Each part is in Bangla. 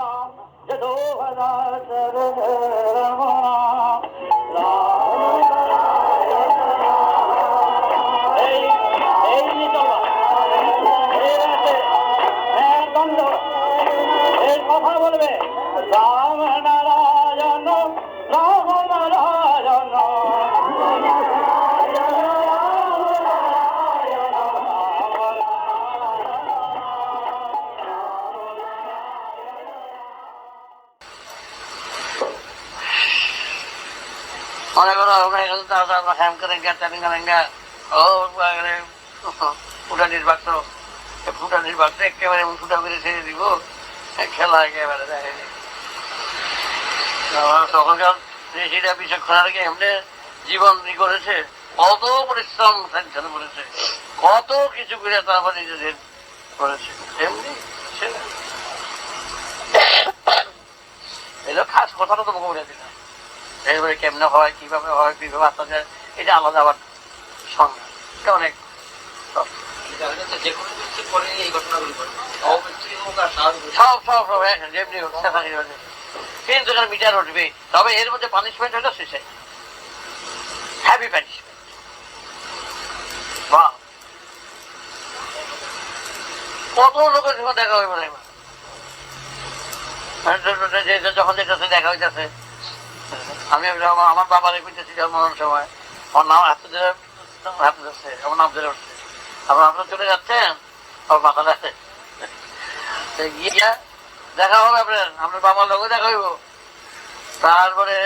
রাম যদো এর দণ্ড এই কথা বলবে রাম নারায়ণ রাম নারায়ণ। মনে করো ফুটা একেবারে ফুটা করে ছেড়ে খেলা তখনকার আগে এমনি জীবন ই করেছে, কত পরিশ্রম সাধন করেছে, কত কিছু করে তারপর নিজেদের করেছে, এমনি এগুলো খাস কথাটা তো বলে দিলাম এবারে কেমনে হয়, কীভাবে হয় কীভাবে এটা আলাদা আবার সংজ্ঞা অনেক যে কোনো ব্যক্তি করে এই ঘটনাগুলি করে অব্যক্তি হোক আর স্বাভাবিক হোক। সব সব সব যেমনি হোক। সেখানে হবে কিন্তু এখানে মিটার উঠবে, তবে এর মধ্যে পানিশমেন্ট হলো সুইসাইড হ্যাভি পানিশমেন্ট বাহ। কত লোকের সঙ্গে দেখা হইব না যে- যখন যেটাতে দেখা হইতেছে। আমি আমার বাবার কইতেছি মরণ সময়। আমার নাম হাতে ধরে হাতে ধরছে আমার নাম ধরে উঠছে। আপনার আপনার চলে যাচ্ছেন? আমার তো গিয়া দেখা হবে আপনার আপনার বাবার লোক দেখা হইব। তারপরে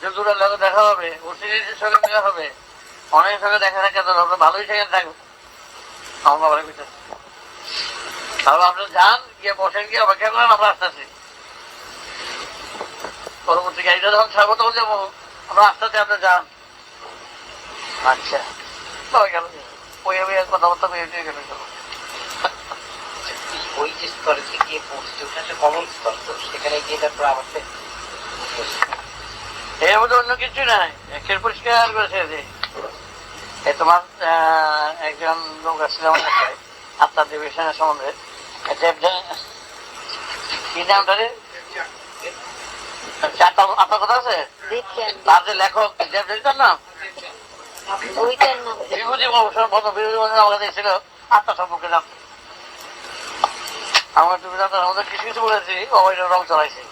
জুতুরের লোক দেখা হবে ওসিডির সঙ্গে দেখা হবে। অনেক সঙ্গে দেখা থাকে তো আপনার ভালোই সেখানে থাকবে। আমার বাবার কইতেছে। তারপর আপনি যান, গিয়ে বসেন, গিয়ে অপেক্ষা করেন, আমরা আসতেছি। পরবর্তী গাড়িটা যখন ছাড়বো তখন যাব। আমরা আস্তে আস্তে আপনি যান। আচ্ছা। তবে গেল। কথাবার্তা গেলে চলো ওই যে স্তরে যে গিয়ে পৌঁছতে ওটা একটা কমন স্তর তো সেখানে গিয়ে তারপর আবার এর মধ্যে অন্য কিছু নাই। একের পরিষ্কার করেছে যে তোমার একজন লোক আসছিল আমার কাছে আত্মার ডিভিশনের সম্বন্ধে। কি নামটা রে? আপনার কথা আছে? তার যে লেখক নাম? আমার তুমি আমাদের কিছু কিছু বলেছি অবৈধ রং চলাইছে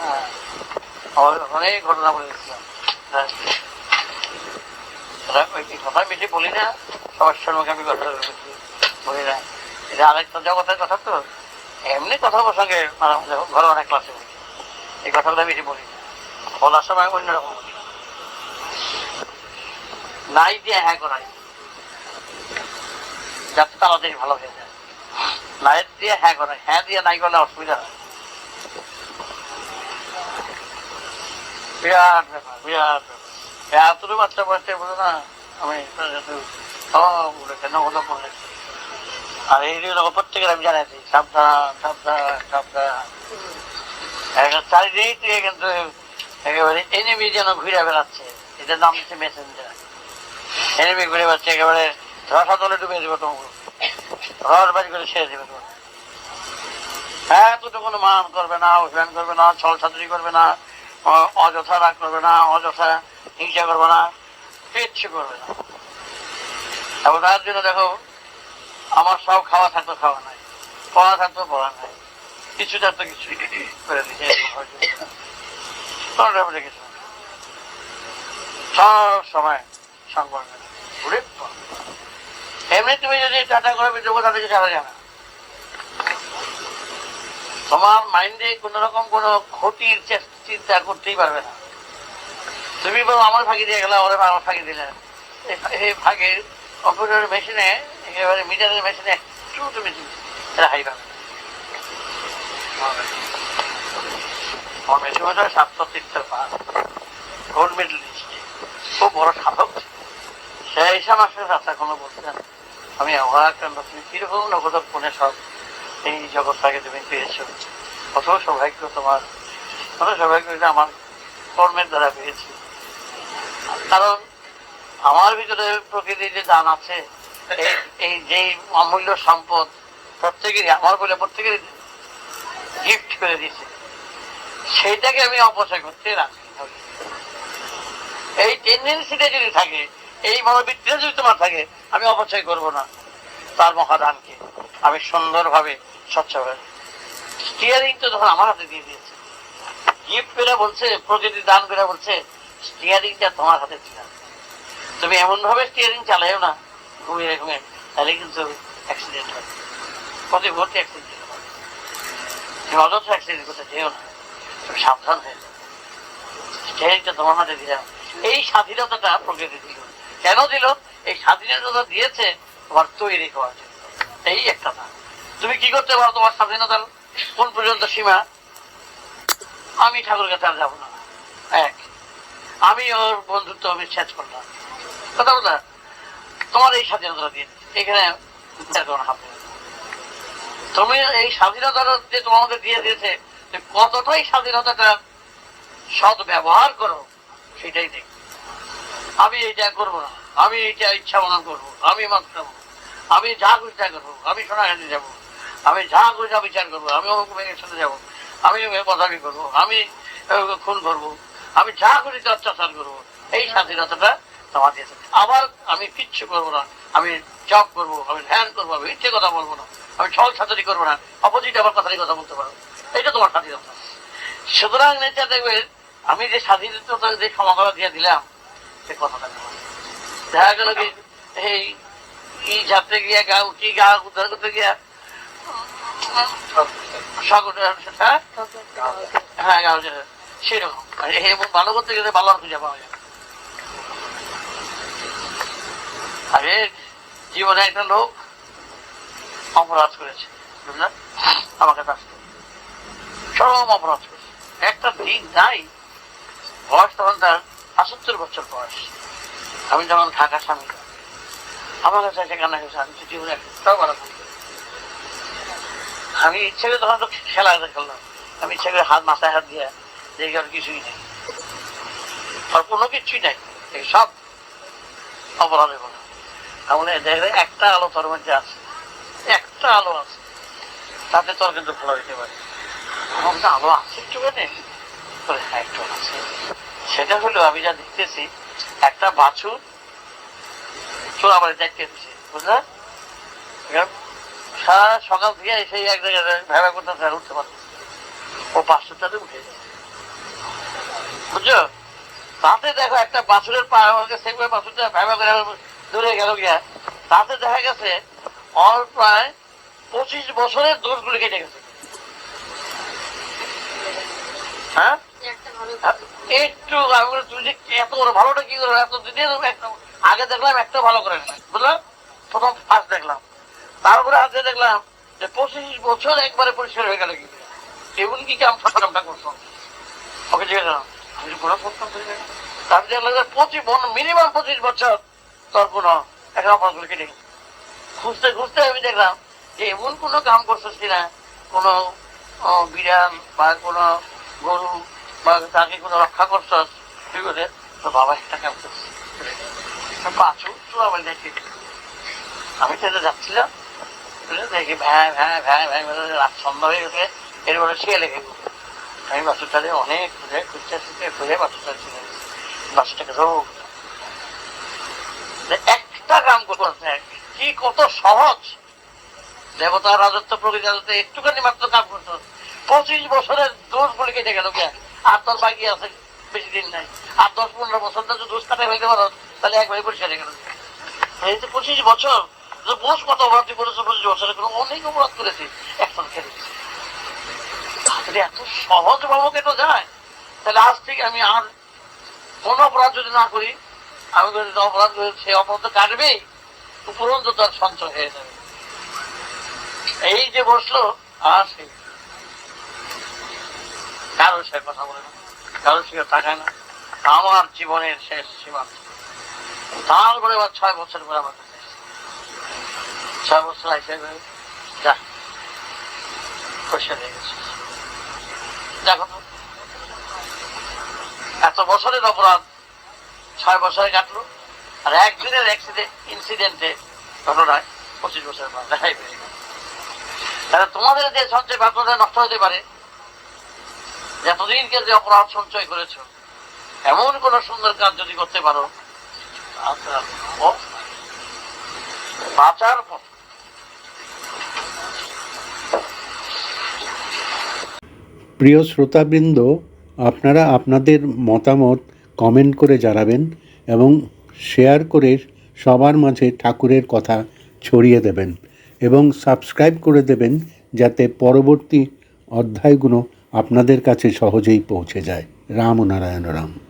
হ্যাঁ। অনেক ঘটনা বলে দিচ্ছিলাম হ্যাঁ কথা বেশি বলি না সবার সঙ্গে আমি কথা বলি না। এটা আরেকটা জগতের কথা তো। এমনি কথা প্রসঙ্গে মানে আমাদের ঘরে অনেক ক্লাসে বলি এই কথাগুলো বেশি বলি বলার সময় অন্যরকম বলি। নাই দিয়ে হ্যাঁ করাই। যাতে তাড়াতাড়ি ভালো হয়ে যায়। নাই দিয়ে হ্যাঁ করাই। হ্যাঁ দিয়ে নাই করলে অসুবিধা হয়। এতটুকু বাচ্চা বাচ্চা বলে না, আমি সব বলেছে নগদ বলে আর এই প্রত্যেকের আমি জানাইছি সাবধান সাবধান সাবধান। থেকে কিন্তু একেবারে এনিমি যেন ঘুরে বেড়াচ্ছে। এটার নাম হচ্ছে মেসেঞ্জার এনিমি ঘুরে বেড়াচ্ছে, একেবারে রসাতলে ডুবে দেবে তোমাকে। রস বাড়ি করে ছেড়ে দেবে তোমাকে। হ্যাঁ তো কোনো মান করবে না, অভিমান করবে না, ছল ছাত্রী করবে না অযথা রাগ করবে না, অযথা হিংসা করবে না, কিচ্ছু করবে না। এবং তার জন্য দেখো, আমার সব খাওয়া থাকতো, খাওয়া নাই। পড়া থাকতো নাই। কিছু কিছু করে কিছু সব সময় ঘুরে এমনি তুমি যদি টাটা করে বিদ্যুৎ তাদেরকে ছাড়া যায় না। তোমার মাইন্ডে কোন রকম কোনো ক্ষতির চিন্তা করতেই পারবে না। তুমি বলো, আমার ফাঁকি দিয়ে গেলে, ওরা আমার ফাঁকি দিলে। এই ফাঁকে কম্পিউটার মেশিনে একেবারে মিটারের মেশিনে একটু তুমি রেহাই পাবে না। আমার মেশিন হচ্ছে সাতশো তিনশো পাঁচ গোল্ড মেডেলিস্ট খুব বড় সাধক। সেই সব আসলে রাস্তা কোনো বলছেন আমি কাণ্ড তুমি কীরকম নগদপনে সব এই জগৎটাকে তুমি পেয়েছ। কত সৌভাগ্য তোমার। কত সৌভাগ্য আমার কর্মের দ্বারা পেয়েছি। কারণ আমার ভিতরে প্রকৃতির যে দান আছে এই যেই অমূল্য সম্পদ প্রত্যেকেরই, আমার বলে প্রত্যেকেরই গিফট করে দিছে সেইটাকে আমি অপচয় করতে নই। এই টেন্ডেন্সিটা যদি থাকে, এই মনোবৃত্তিটা যদি তোমার থাকে, আমি অপচয় করব না। তার মহাদানকে আমি সুন্দরভাবে স্বচ্ছভাবে স্টিয়ারিং তো তখন আমার হাতে দিয়ে দিয়েছে। গিফট করে বলছে প্রকৃতি দান করে বলছে স্টিয়ারিংটা তোমার হাতে ছিল। তুমি এমন ভাবে স্টিয়ারিং চালাইও না, ঘুমিয়ে ঘুমিয়ে, তাহলে কিন্তু অ্যাক্সিডেন্ট হয় তুমি অযথা না সাবধান হয়ে তোমার হাতে দিলাম। এই স্বাধীনতাটা প্রকৃতি দিল। কেন দিল? এই স্বাধীনতা দিয়েছে তোমার তৈরি হওয়ার জন্য। এই একটা না তুমি কি করতে পারো তোমার স্বাধীনতার? কোন পর্যন্ত সীমা? আমি ঠাকুর কাছে আর যাব না। এক, আমি ওর বন্ধুত্ব আমি শেষ করলাম। কথা বললা তোমার এই স্বাধীনতা দিয়ে এখানে। তুমি এই স্বাধীনতা যে তোমাদের দিয়ে দিয়েছে কতটাই স্বাধীনতাটা সৎ ব্যবহার করো, সেটাই দেখ। আমি এইটা করব না। আমি এইটা ইচ্ছা মতন করব। আমি মত খাব আমি যা খুশি তা করব। আমি সোনাঘাটে যাব। আমি যা খুশি বিচার করব। আমি অমুক মেয়ের সাথে যাব। আমি বদাবি করব। আমি খুন করব। আমি যা খুশি অত্যাচার করব। এই স্বাধীনতাটা তোমার দিয়েছে আবার আমি কিচ্ছু করব না আমি জব করব আমি ধ্যান করব আমি ইচ্ছে কথা বলব না আমি ছল ছাত্রী করব না অপোজিট আমার কথারই কথা বলতে পারব এটা তোমার স্বাধীনতা সুতরাং নেতা দেখবে আমি যে স্বাধীনতা যে সমাগম দিয়ে দিলাম সে কথাটা দেখা গেল কি এই কি যাত্রে গিয়া গা কি গা উদ্ধার করতে গিয়া হ্যাঁ হ্যাঁ। সেরকম ভালো করতে গেলে ভালো খুঁজে পাওয়া যায় না। আরে, জীবনে একটা লোক অপরাধ করেছে, বুঝলেন? আমাকে চরম অপরাধ করেছে। একটা দিন নাই, বয়স তখন তার আটাত্তর বছর বয়স। আমি যখন ঢাকা স্বামী, আমার কাছে এসে কান্না আমি জীবনে ভালো আমি ইচ্ছে করে তখন তো খেলা খেললাম। আমি ইচ্ছে করে হাত, মাথায় হাত দিয়ে দেখি আর কিছুই নেই। আর কোনো কিছুই নাই। সব অপরাধে বলে এমন দেখবে একটা আলো তোর মধ্যে আছে। একটা আলো আছে। তাতে তোর কিন্তু ভালো হইতে পারে। আমার মধ্যে আলো আছে একটু নেই হ্যাঁ একটু আছে। সেটা হলো আমি যা দেখতেছি, একটা বাছুর চোরা বাড়ি দেখতে এসেছে। বুঝলে? এবার সারা সকাল থেকে এসে এক জায়গায় ভেড়া করতে আর উঠতে পারছে না। ও বাছুরটাতে উঠে যায়। বুঝছ? তাতে দেখো একটা বাছুরের পা আমাকে সেগুলো বাছুরটা ভেবা করে দূরে গেল গিয়া। তাতে দেখা গেছে ওর প্রায় পঁচিশ বছরের দোষগুলি কেটে গেছে। হ্যাঁ? বড় ভালোটা কি এত দিনে আগে দেখলাম একটা ভালো করে না বুঝলাম প্রথম ফার্স্ট দেখলাম। তারপরে আজকে দেখলাম যে পঁচিশ বছর একবারে পরিষ্কার হয়ে গেল কি এমন কি কাম করছ? ওকে জিজ্ঞেস আমি কোনো ফোন করি দেখলাম পঁচিশ মিনিমাম পঁচিশ বছর তোর কোনো একটা অপরাধগুলো খুঁজতে খুঁজতে আমি দেখলাম যে এমন কোনো কাম করছিস কিনা কোনো বিড়াল বা কোনো গরু বা তাকে কোনো রক্ষা করছস ঠিক আছে? তো বাবা একটা কাম করছে। বাছুর তো আমার দেখি। আমি সেটা যাচ্ছিলাম। দেখি ভ্যাঁ ভ্যাঁ ভ্যাঁ ভ্যাঁ বলে রাত সন্ধ্যা হয়ে গেছে। এরপরে শুয়ে লেগে আমি বাছুরটাকে অনেক খুঁজে খুঁজতে খুঁজতে খুঁজে বাছুরটা বাছুরটাকে যে একটা কাম করছে কি কত সহজ। দেবতার রাজত্ব প্রকৃতি রাজত্ব, একটুখানি মাত্র কাম করতো পঁচিশ বছরের দোষ বলে কেটে গেল আর তোর বাকি আছে বেশি দিন নাই। আর দশ পনেরো বছর যদি দোষ কাটে হইতে পারো, তাহলে একবারে পরিষ্কার হয়ে গেল এই যে পঁচিশ বছর বস কত অপরাধ করেছ, পঁচিশ বছরে কোনো অনেক অপরাধ করেছি, এখন খেলে। তাহলে এত সহজ ভাবে কেন যায়। তাহলে আজ থেকে আমি আর কোন অপরাধ যদি না করি আমি যদি অপরাধ করি সে অপরাধ তো কাটবেই। উপরন্ত তার সঞ্চয় হয়ে যাবে। এই যে বসল, আর সে কারও সে কথা বলে না কারও সে তাকায় না। আমার জীবনের শেষ সীমান্ত। তারপরে আবার ছয় বছর পরে আমার ছয় বছর আইসে যা পয়সা দিয়ে গেছে। দেখো তো, এত বছরের অপরাধ ছয় বছরে কাটলো। আর একদিনের ইনসিডেন্টে ঘটনায় পঁচিশ বছর দেখাই তাহলে তোমাদের যে সঞ্চয় ভাগ্যটা নষ্ট হতে পারে এতদিনকে যে অপরাধ সঞ্চয় করেছ এমন কোন সুন্দর কাজ যদি করতে পারো আচ্ছা, বাঁচার পথ। প্রিয় শ্রোতাবৃন্দ আপনারা আপনাদের মতামত কমেন্ট করে জানাবেন এবং শেয়ার করে সবার মাঝে ঠাকুরের কথা ছড়িয়ে দেবেন এবং সাবস্ক্রাইব করে দেবেন যাতে পরবর্তী অধ্যায়গুলো আপনাদের কাছে সহজেই পৌঁছে যায়। রাম নারায়ণ রাম।